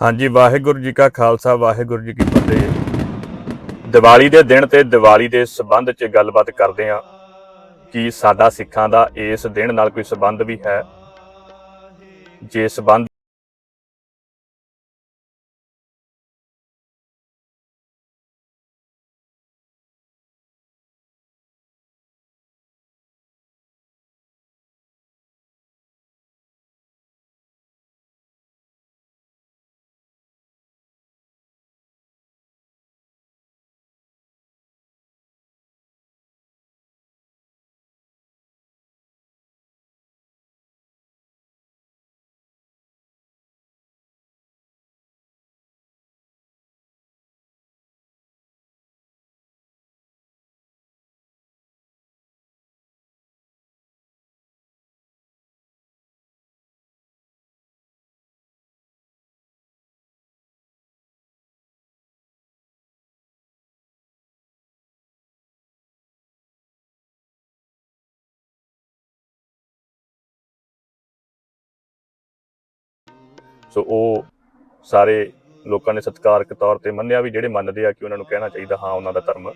ਹਾਂਜੀ, ਵਾਹਿਗੁਰੂ ਜੀ ਕਾ ਖਾਲਸਾ, ਵਾਹਿਗੁਰੂ ਜੀ ਕੀ ਫਤਿਹ। ਦੀਵਾਲੀ ਦੇ ਦਿਨ ਤੇ ਦੀਵਾਲੀ ਦੇ ਸਬੰਧ 'ਚ ਗੱਲਬਾਤ ਕਰਦੇ ਹਾਂ ਕਿ ਸਾਡਾ ਸਿੱਖਾਂ ਦਾ ਇਸ ਦਿਨ ਨਾਲ ਕੋਈ ਸਬੰਧ ਵੀ ਹੈ? ਜੇ ਸਬੰਧ ਸੋ ਉਹ ਸਾਰੇ ਲੋਕਾਂ ਨੇ ਸਤਿਕਾਰਕ ਤੌਰ ਤੇ ਮੰਨਿਆ ਵੀ ਜਿਹੜੇ ਮੰਨਦੇ ਆ ਕਿ ਉਹਨਾਂ ਨੂੰ ਕਹਿਣਾ ਚਾਹੀਦਾ, ਹਾਂ, ਉਹਨਾਂ ਦਾ ਧਰਮ।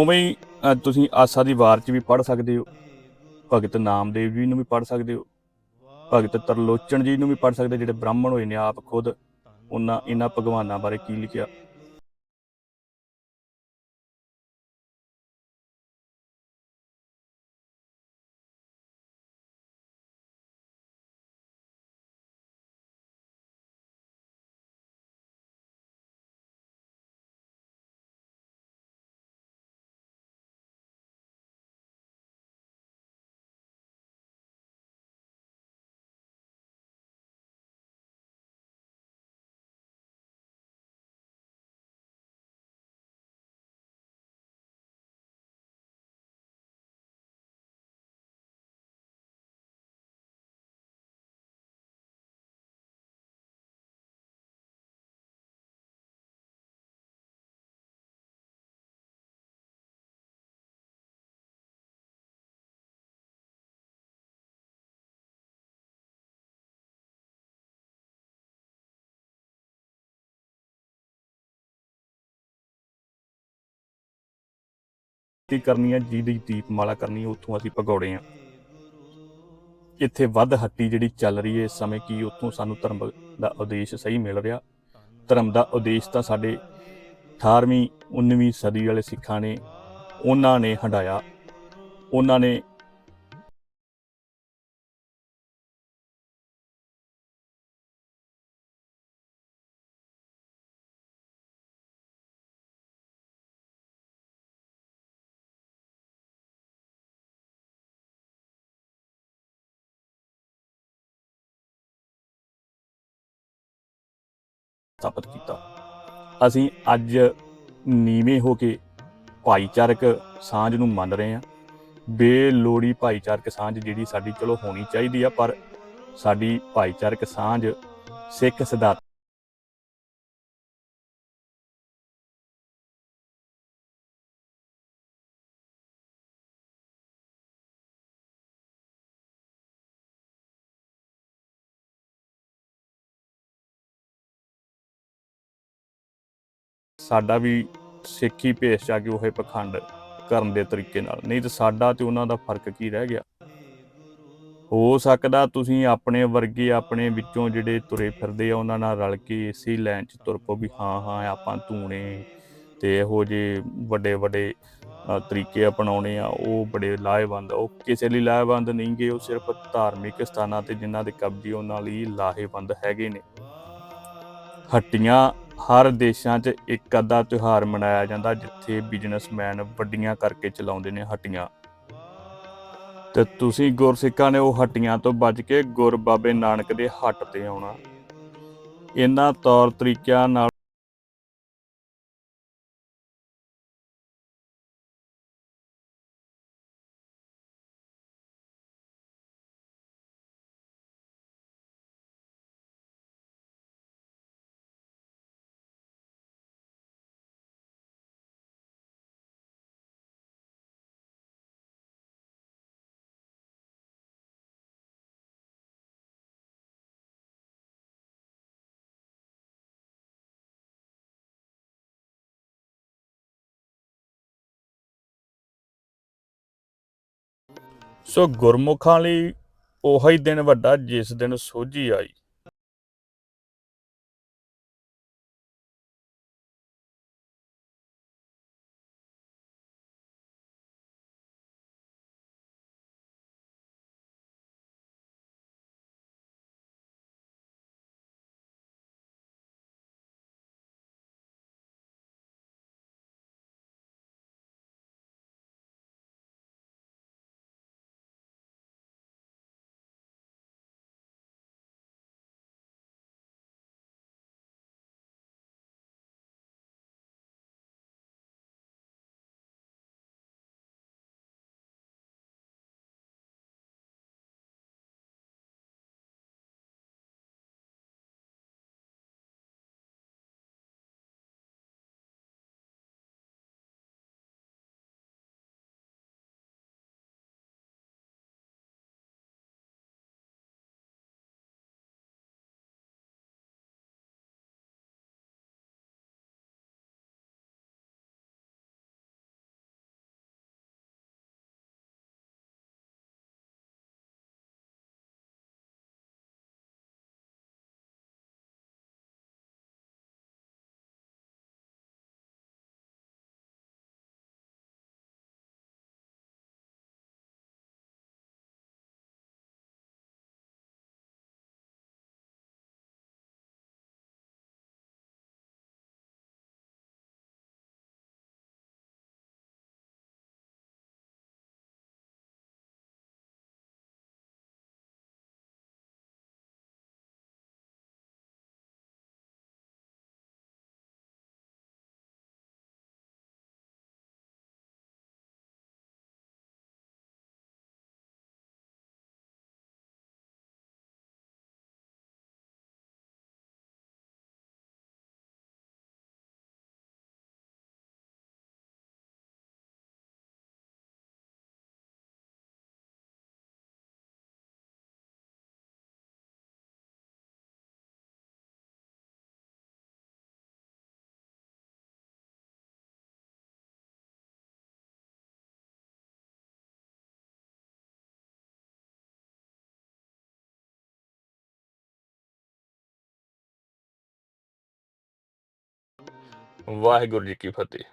ਉਵੇਂ ਹੀ ਅ, ਤੁਸੀਂ ਆਸਾ ਦੀ ਵਾਰ 'ਚ ਵੀ ਪੜ ਸਕਦੇ ਹੋ। ਭਗਤ ਨਾਮਦੇਵ ਜੀ ਨੂੰ ਵੀ ਪੜ ਸਕਦੇ ਹੋ। ਭਗਤ ਤਰਲੋਚਨ ਜੀ ਨੂੰ ਵੀ ਪੜ ਸਕਦੇ ਹੋ, ਜਿਹੜੇ ਬ੍ਰਾਹਮਣ ਹੋਏ ਨੇ ਆਪ ਖੁਦ। ਉਹਨਾਂ ਇਹਨਾਂ ਭਗਵਾਨਾਂ ਬਾਰੇ ਕੀ ਲਿਖਿਆ? ਕੀ ਕਰਨੀ ਹੈ ਜਿਹਦੀ ਦੀਪਮਾਲਾ ਕਰਨੀ ਹੈ ਉੱਥੋਂ ਅਸੀਂ ਭਗੌੜੇ ਆ। ਇੱਥੇ ਵੱਧ ਹੱਟੀ ਜਿਹੜੀ ਚੱਲ ਰਹੀ ਹੈ ਇਸ ਸਮੇਂ ਕੀ ਉੱਥੋਂ ਸਾਨੂੰ ਧਰਮ ਦਾ ਉਦੇਸ਼ ਸਹੀ ਮਿਲ ਰਿਹਾ? ਧਰਮ ਦਾ ਉਦੇਸ਼ ਤਾਂ ਸਾਡੇ 18ਵੀਂ 19ਵੀਂ ਸਦੀ ਵਾਲੇ ਸਿੱਖਾਂ ਨੇ, ਉਹਨਾਂ ਨੇ ਹੰਡਾਇਆ ਉਹਨਾਂ ਨੇ ਸਥਾਪਿਤ ਕੀਤਾ। ਅਸੀਂ ਅੱਜ ਨੀਵੇਂ ਹੋ ਕੇ ਭਾਈਚਾਰਕ ਸਾਂਝ ਨੂੰ ਮੰਨ ਰਹੇ ਹਾਂ। ਬੇਲੋੜੀ ਭਾਈਚਾਰਕ ਸਾਂਝ ਜਿਹੜੀ ਸਾਡੀ ਚਲੋ ਹੋਣੀ ਚਾਹੀਦੀ ਆ, ਪਰ ਸਾਡੀ ਭਾਈਚਾਰਕ ਸਾਂਝ ਸਿੱਖ ਸਿਧਾਂਤ ਸਾਡਾ ਵੀ ਸਿੱਖੀ ਭੇਸ ਚ ਆ ਕੇ ਉਹ ਪਖੰਡ ਕਰਨ ਦੇ ਤਰੀਕੇ ਨਾਲ। ਨਹੀਂ ਤਾਂ ਸਾਡਾ ਤੇ ਉਹਨਾਂ ਦਾ ਫ਼ਰਕ ਕੀ ਰਹਿ ਗਿਆ? ਹੋ ਸਕਦਾ ਤੁਸੀਂ ਆਪਣੇ ਵਰਗੇ ਆਪਣੇ ਵਿੱਚੋਂ ਜਿਹੜੇ ਤੁਰੇ ਫਿਰਦੇ ਆ, ਉਹਨਾਂ ਨਾਲ ਰਲ ਕੇ ਇਸੇ ਲਾਈਨ 'ਚ ਤੁਰ ਪਓ ਵੀ ਹਾਂ ਹਾਂ, ਆਪਾਂ ਧੂਣੇ ਤੇ ਇਹੋ ਜਿਹੇ ਵੱਡੇ ਵੱਡੇ ਤਰੀਕੇ ਅਪਣਾਉਣੇ ਆ, ਉਹ ਬੜੇ ਲਾਹੇਵੰਦ ਉਹ ਕਿਸੇ ਲਈ ਲਾਹੇਵੰਦ ਨਹੀਂ ਗਏ ਉਹ ਸਿਰਫ ਧਾਰਮਿਕ ਸਥਾਨਾਂ ਤੇ ਜਿਨ੍ਹਾਂ ਦੇ ਕਬਜ਼ੇ ਉਹਨਾਂ ਲਈ ਲਾਹੇਵੰਦ ਹੈਗੇ ਨੇ। ਹੱਟੀਆਂ ਹਰ ਦੇਸ਼ਾਂ 'ਚ ਇੱਕ ਅੱਧਾ ਤਿਉਹਾਰ ਮਨਾਇਆ ਜਾਂਦਾ ਜਿੱਥੇ ਬਿਜ਼ਨਸਮੈਨ ਵੱਡੀਆਂ ਕਰਕੇ ਚਲਾਉਂਦੇ ਨੇ ਹੱਟੀਆਂ। ਤੇ ਤੁਸੀਂ ਗੁਰਸਿੱਖਾਂ ਨੇ ਉਹ ਹੱਟੀਆਂ ਤੋਂ ਬਚ ਕੇ ਗੁਰ ਬਾਬੇ ਨਾਨਕ ਦੇ ਹੱਟ ਤੇ ਆਉਣਾ। ਇਹਨਾਂ ਤੌਰ ਤਰੀਕਿਆਂ ਨਾਲ ਸੋ ਗੁਰਮੁਖਾਂ ਲਈ ਉਹੀ ਦਿਨ ਵੱਡਾ ਜਿਸ ਦਿਨ ਸੋਝੀ ਆਈ। ਵਾਹਿਗੁਰੂ ਜੀ ਕੀ ਫਤਿਹ।